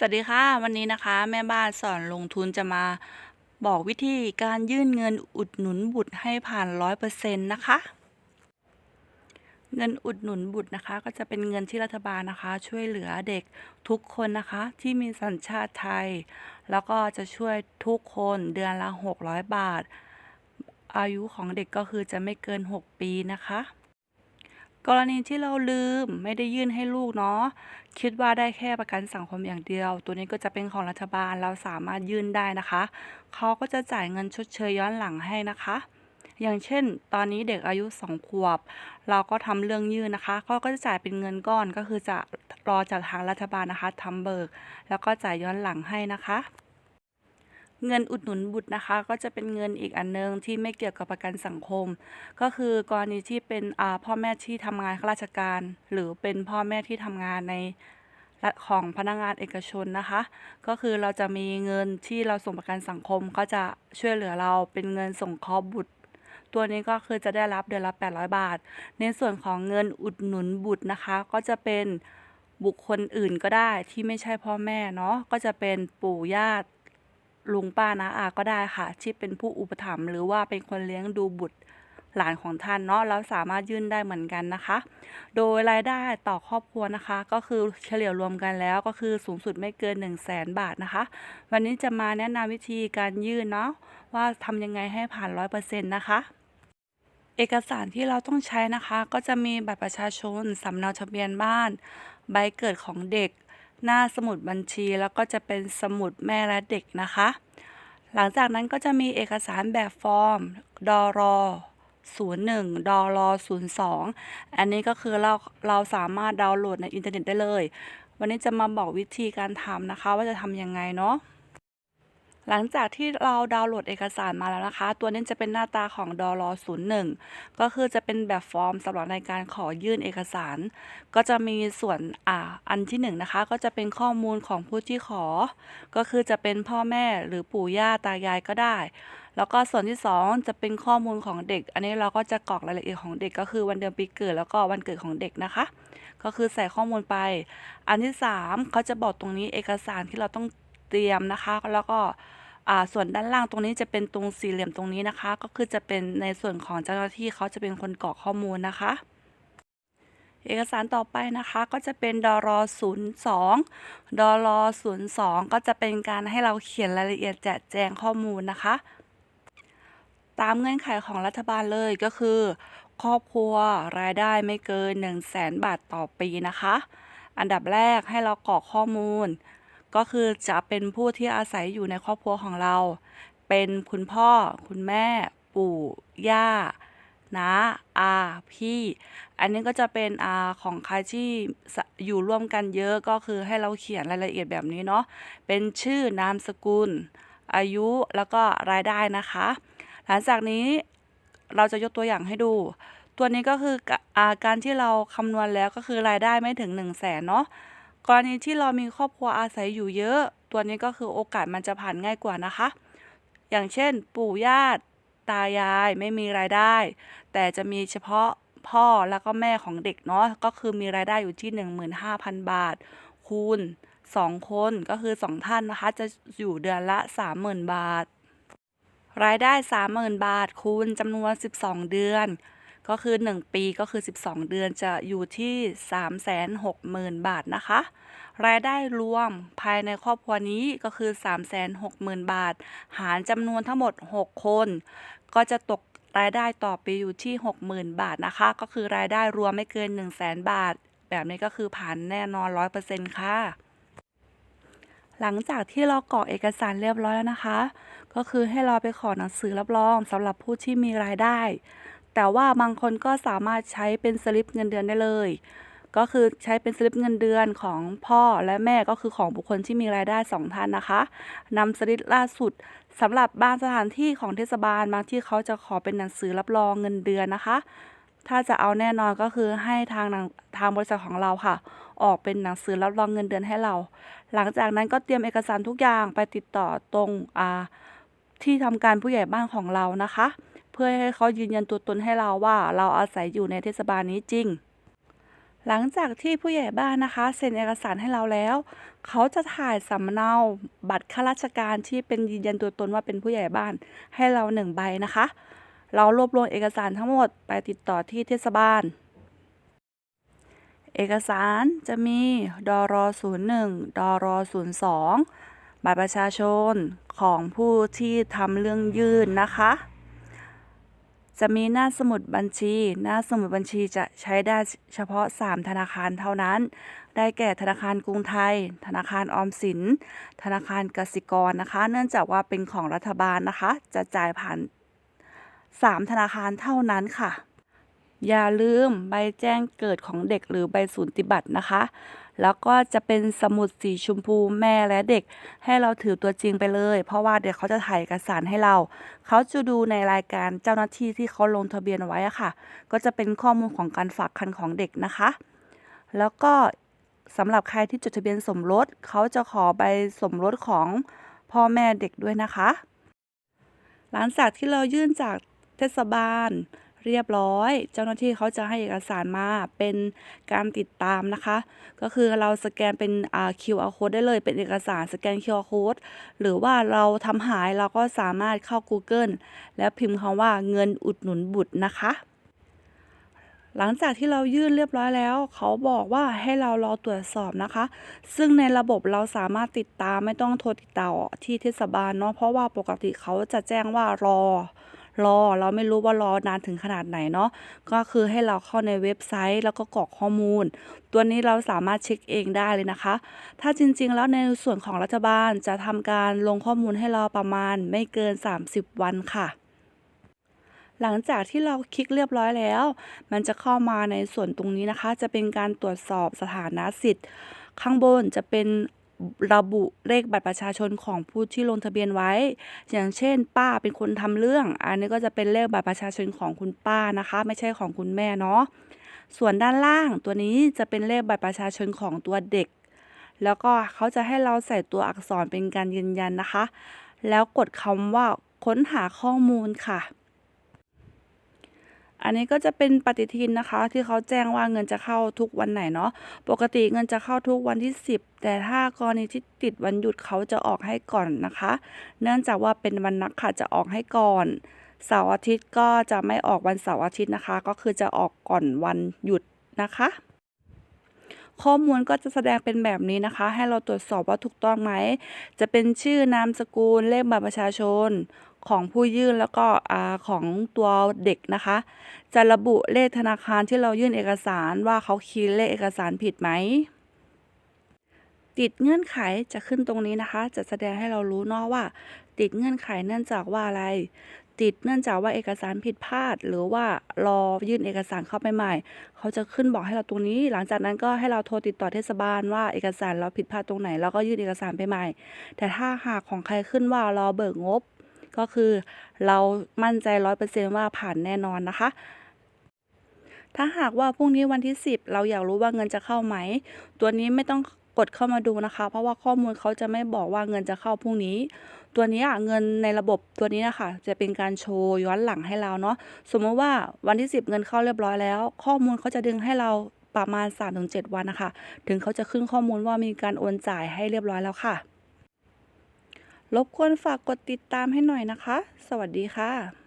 สวัสดีค่ะ วันนี้นะคะ แม่บ้านสอนลงทุนจะมาบอกวิธีการยื่นเงินอุดหนุนบุตรให้ผ่านร้อยเปอร์เซ็นต์นะคะ เงินอุดหนุนบุตรนะคะ ก็จะเป็นเงินที่รัฐบาลนะคะ ช่วยเหลือเด็กทุกคนนะคะ ที่มีสัญชาติไทย แล้วก็จะช่วยทุกคนเดือนละ600บาท อายุของเด็กก็คือจะไม่เกิน6ปีนะคะ กรณีที่เราลืมไม่ได้ยื่นให้ลูกเนาะคิดว่าได้แค่ประกันสังคมอย่างเดียว ตัวนี้ก็จะเป็นของรัฐบาลเราสามารถยื่นได้นะคะเขาก็จะจ่ายเงินชดเชยย้อนหลังให้นะคะ อย่างเช่น ตอนนี้เด็กอายุสองขวบ เราก็ทำเรื่องยื่นนะคะเขาก็จะจ่ายเป็นเงินก้อนก็คือจะรอจากทางรัฐบาลนะคะทำเบิก แล้วก็จ่ายย้อนหลังให้นะคะ เงินอุดหนุนบุตรนะคะ ก็จะเป็นเงินอีกอันนึงที่ไม่เกี่ยวกับประกันสังคม ก็คือกรณีที่เป็นพ่อแม่ที่ทำงานข้าราชการ หรือเป็นพ่อแม่ที่ทำงานในของพนักงานเอกชนนะคะ ก็คือเราจะมีเงินที่เราส่งประกันสังคม ก็จะช่วยเหลือเราเป็นเงินส่งเคราะห์บุตร ตัวนี้ก็คือจะได้รับเดือนละ 800 บาท ในส่วนของเงินอุดหนุนบุตรนะคะ ก็จะเป็นบุคคลอื่นก็ได้ที่ไม่ใช่พ่อแม่เนาะก็จะเป็นปู่ย่า ลุงป้านะอาก็ได้ค่ะ ที่เป็นผู้อุปถัมภ์หรือว่าเป็นคนเลี้ยงดูบุตรหลานของท่านเนาะแล้วสามารถยื่นได้เหมือนกันนะคะ โดยรายได้ต่อครอบครัวนะคะ ก็คือเฉลี่ยรวมกันแล้วก็คือสูงสุดไม่เกิน 1 0 0 0 0แสนบาทนะคะ วันนี้จะมาแนะนำวิธีการยื่นเนาะว่าทำยังไงให้ผ่าน 100%นะคะเอกสารที่เราต้องใช้นะคะ ก็จะมีบัตรประชาชนสำเนาทะเบียนบ้าน ใบเกิดของเด็ก หน้าสมุดบัญชีแล้วก็จะเป็นสมุดแม่และเด็กนะคะ หลังจากนั้นก็จะมีเอกสารแบบฟอร์มดอรอ01ดอรอ02 อันนี้ก็คือเราเราสามารถดาวน์โหลดในอินเทอร์เน็ตได้เลย วันนี้จะมาบอกวิธีการทำนะคะ ว่าจะทำยังไงเนาะ หลังจากที่เราดาวน์โหลดเอกสารมาแล้วนะคะ ตัวนี้จะเป็นหน้าตาของดอรอ01 ก็คือจะเป็นแบบฟอร์มสำหรับในการขอยื่นเอกสาร ก็จะมีส่วนอ่าอันที่1นงนะคะ ก็จะเป็นข้อมูลของผู้ที่ขอ ก็คือจะเป็นพ่อแม่หรือปู่ย่าตายายก็ได้ แล้วก็ส่วนที่ 2 จะเป็นข้อมูลของเด็ก อันนี้เราก็จะกรอกรายละเอียดของเด็กก็คือวันเดือนปีเกิดแล้วก็วันเกิดของเด็กนะคะ ก็คือใส่ข้อมูลไป อันที่ 3เขาจะบอกตรงนี้เอกสารที่เราต้อง เตรียมนะคะ แล้วก็ส่วนด้านล่างตรงนี้จะเป็นตรงสี่เหลี่ยมตรงนี้นะคะ ก็คือจะเป็นในส่วนของเจ้าหน้าที่เขาจะเป็นคนกรอกข้อมูลนะคะ เอกสารต่อไปนะคะก็จะเป็นดร02ดร02ก็จะเป็นการให้เราเขียนรายละเอียดแจกแจงข้อมูลนะคะ ตามเงื่อนไขของรัฐบาลเลยก็คือ ครอบครัวรายได้ไม่เกิน 1 0 0 0 0แสนบาทต่อปีนะคะ อันดับแรกให้เรากรอกข้อมูล ก็คือจะเป็นผู้ที่อาศัยอยู่ในครอบครัวของเรา เป็นคุณพ่อ คุณแม่ ปู่ ย่าน้าอาพี่ อันนี้ก็จะเป็นอาของใครที่อยู่ร่วมกันเยอะก็คือให้เราเขียนรายละเอียดแบบนี้เนาะ เป็นชื่อนามสกุล อายุแล้วก็รายได้นะคะ หลังจากนี้เราจะยกตัวอย่างให้ดู ตัวนี้ก็คือกะอ่าการที่เราคำนวณแล้วก็คือรายได้ไม่ถึง 1 0 0 0 0แสนเนาะ กรณีที่เรามีครอบครัวอาศัยอยู่เยอะ ตัวนี้ก็คือโอกาสมันจะผ่านง่ายกว่านะคะ อย่างเช่น ปู่ย่าตายายไม่มีรายได้ แต่จะมีเฉพาะพ่อแล้วก็แม่ของเด็กเนาะก็คือมีรายได้อยู่ที่ 15,000 บาท คูณ 2 คนก็คือ 2 ท่านนะคะ จะอยู่เดือนละ 30,000 บาท รายได้ 30,000 บาท คูณจำนวน 12 เดือน ก็คือ 1 ปีก็คือ 12 เดือนจะอยู่ที่ 360,000 บาทนะคะ รายได้รวมภายในครอบครัวนี้ก็คือ 360,000 บาท หารจำนวนทั้งหมด 6 คน ก็จะตกรายได้ต่อปีอยู่ที่ 60,000 บาทนะคะ ก็คือรายได้รวมไม่เกิน 1 0 0 0 0แสนบาท แบบนี้ก็คือผ่านแน่นอน 100%ค่ะหลังจากที่เรากรอกเอกสารเรียบร้อยแล้วนะคะ ก็คือให้เราไปขอหนังสือรับรองสำหรับผู้ที่มีรายได้ แต่ว่าบางคนก็สามารถใช้เป็นสลิปเงินเดือนได้เลย ก็คือใช้เป็นสลิปเงินเดือนของพ่อและแม่ก็คือของบุคคลที่มีรายได้สองท่านนะคะนำสลิปล่าสุดสำหรับบางสถานที่ของเทศบาลบางที่เขาจะขอเป็นหนังสือรับรองเงินเดือนนะคะ ถ้าจะเอาแน่นอนก็คือให้ทางทางบริษัทของเราค่ะ ออกเป็นหนังสือรับรองเงินเดือนให้เรา หลังจากนั้นก็เตรียมเอกสารทุกอย่างไปติดต่อตรงที่ทำการผู้ใหญ่บ้านของเรานะคะ พื่อให้เขายืนยันตัวตนให้เราว่าเราอาศัยอยู่ในเทศบาลนี้จริง หลังจากที่ผู้ใหญ่บ้านนะคะเซ็นเอกสารให้เราแล้ว เขาจะถ่ายสำเนาบัตรข้าราชการที่เป็นยืนยันตัวตนว่าเป็นผู้ใหญ่บ้านให้เราหนึ่งใบนะคะ เรารวบรวมเอกสารทั้งหมดไปติดต่อที่เทศบาลเอกสารจะมีดร01ดร02บัตรประชาชนของผู้ที่ทำเรื่องยื่นนะคะ จะมีหน้าสมุดบัญชี หน้าสมุดบัญชีจะใช้ได้เฉพาะ 3 ธนาคารเท่านั้น ได้แก่ธนาคารกรุงไทย ธนาคารออมสิน ธนาคารกสิกรนะคะ เนื่องจากว่าเป็นของรัฐบาลนะคะ จะจ่ายผ่าน 3 ธนาคารเท่านั้นค่ะ อย่าลืมใบแจ้งเกิดของเด็กหรือใบสูติบัตรนะคะ แล้วก็จะเป็นสมุดสีชมพูแม่และเด็ก ให้เราถือตัวจริงไปเลย เพราะว่าเดี๋ยวเขาจะถ่ายเอกสารให้เรา เขาจะดูในรายการเจ้าหน้าที่ที่เขาลงทะเบียนไว้อะค่ะ ก็จะเป็นข้อมูลของการฝากคันของเด็กนะคะ แล้วก็สำหรับใครที่จดทะเบียนสมรสเขาจะขอใบสมรสของพ่อแม่เด็กด้วยนะคะ หลังจากที่เรายื่นจากเทศบาล เรียบร้อย เจ้าหน้าที่เขาจะให้เอกสารมาเป็นการติดตามนะคะ ก็คือเราสแกนเป็น QR code ได้เลยเป็นเอกสารสแกน QR code หรือว่าเราทำหายเราก็สามารถเข้า Google แล้วพิมพ์คำว่าเงินอุดหนุนบุตรนะคะหลังจากที่เรายื่นเรียบร้อยแล้ว เขาบอกว่าให้เรารอตรวจสอบนะคะ ซึ่งในระบบเราสามารถติดตามไม่ต้องโทรติดต่อที่เทศบาลเนาะเพราะว่าปกติเขาจะแจ้งว่ารอ รอ เราไม่รู้ว่ารอนานถึงขนาดไหนเนาะก็คือให้เราเข้าในเว็บไซต์ แล้วก็กรอกข้อมูล ตัวนี้เราสามารถเช็คเองได้เลยนะคะ ถ้าจริง ๆ แล้วในส่วนของรัฐบาลจะทำการลงข้อมูลให้เราประมาณไม่เกิน 30 วันค่ะหลังจากที่เราคลิกเรียบร้อยแล้ว มันจะเข้ามาในส่วนตรงนี้นะคะ จะเป็นการตรวจสอบสถานะสิทธิ์ ข้างบนจะเป็น ระบุเลขบัตรประชาชนของผู้ที่ลงทะเบียนไว้ อย่างเช่น ป้าเป็นคนทำเรื่อง อันนี้ก็จะเป็นเลขบัตรประชาชนของคุณป้านะคะ ไม่ใช่ของคุณแม่เนาะ ส่วนด้านล่างตัวนี้จะเป็นเลขบัตรประชาชนของตัวเด็ก แล้วก็เขาจะให้เราใส่ตัวอักษรเป็นการยืนยันนะคะ แล้วกดคำว่าค้นหาข้อมูลค่ะ อันนี้ก็จะเป็นปฏิทินนะคะ ที่เขาแจ้งว่าเงินจะเข้าทุกวันไหนเนาะปกติเงินจะเข้าทุกวันที่ 10 แต่ถ้ากรณีที่ติดวันหยุดเขาจะออกให้ก่อนนะคะ เนื่องจากว่าเป็นวันนักขัตจะออกให้ก่อนเสาร์อาทิตย์ก็จะไม่ออกวันเสาร์อาทิตย์นะคะ ก็คือจะออกก่อนวันหยุดนะคะ ข้อมูลก็จะแสดงเป็นแบบนี้นะคะ ให้เราตรวจสอบว่าถูกต้องไหม จะเป็นชื่อนามสกุลเลขบัตรประชาชน ของผู้ยื่นแล้วก็อของตัวเด็กนะคะ จะระบุเลขธนาคารที่เรายื่นเอกสารว่าเขาคีย์เลขเอกสารผิดไหมติดเงื่อนไขจะขึ้นตรงนี้นะคะ จะแสดงให้เรารู้เนาะว่า ติดเงื่อนไขเนื่องจากว่าอะไร ติดเนื่องจากว่าเอกสารผิดพลาด หรือว่ารอยื่นเอกสารเข้าไปใหม่ เขาจะขึ้นบอกให้เราตรงนี้ หลังจากนั้นก็ให้เราโทรติดต่อเทศบาลว่าเอกสารเราผิดพลาดตรงไหนเราก็ยื่นเอกสารไปใหม่ แต่ถ้าหากของใครขึ้นว่ารอเบิกงบ ก็คือเรามั่นใจร้อยเปอร์เซนว่าผ่านแน่นอนนะคะ ถ้าหากว่าพรุ่งนี้วันที่ 10 เราอยากรู้ว่าเงินจะเข้าไหม ตัวนี้ไม่ต้องกดเข้ามาดูนะคะ เพราะว่าข้อมูลเขาจะไม่บอกว่าเงินจะเข้าพรุ่งนี้ ตัวนี้อะเงินในระบบตัวนี้นะคะจะเป็นการโชว์ย้อนหลังให้เราเนาะสมมติว่าวันที่ 10 เงินเข้าเรียบร้อยแล้ว ข้อมูลเขาจะดึงให้เราประมาณ 3-7 วันนะคะ ถึงเขาจะขึ้นข้อมูลว่ามีการโอนจ่ายให้เรียบร้อยแล้วค่ะ รบกวนฝากกดติดตามให้หน่อยนะคะ สวัสดีค่ะ